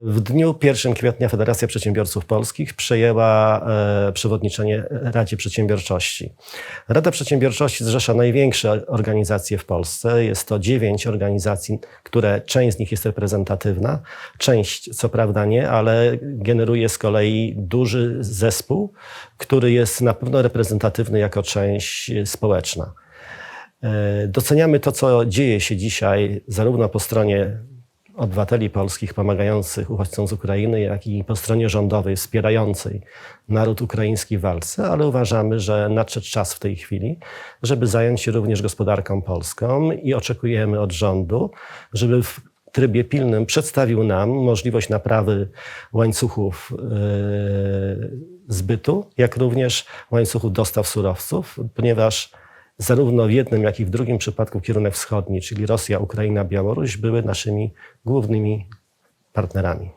W dniu 1 kwietnia Federacja Przedsiębiorców Polskich przejęła e, przewodniczenie Radzie Przedsiębiorczości. Rada Przedsiębiorczości zrzesza największe organizacje w Polsce. Jest to dziewięć organizacji, które część z nich jest reprezentatywna, część co prawda nie, ale generuje z kolei duży zespół, który jest na pewno reprezentatywny jako część społeczna. E, Doceniamy to, co dzieje się dzisiaj, zarówno po stronie obywateli polskich pomagających uchodźcom z Ukrainy, jak i po stronie rządowej wspierającej naród ukraiński w walce, ale uważamy, że nadszedł czas w tej chwili, żeby zająć się również gospodarką polską i oczekujemy od rządu, żeby w trybie pilnym przedstawił nam możliwość naprawy łańcuchów e, zbytu, jak również łańcuchów dostaw surowców, ponieważ zarówno w jednym, jak i w drugim przypadku kierunek wschodni, czyli Rosja, Ukraina, Białoruś, były naszymi głównymi partnerami.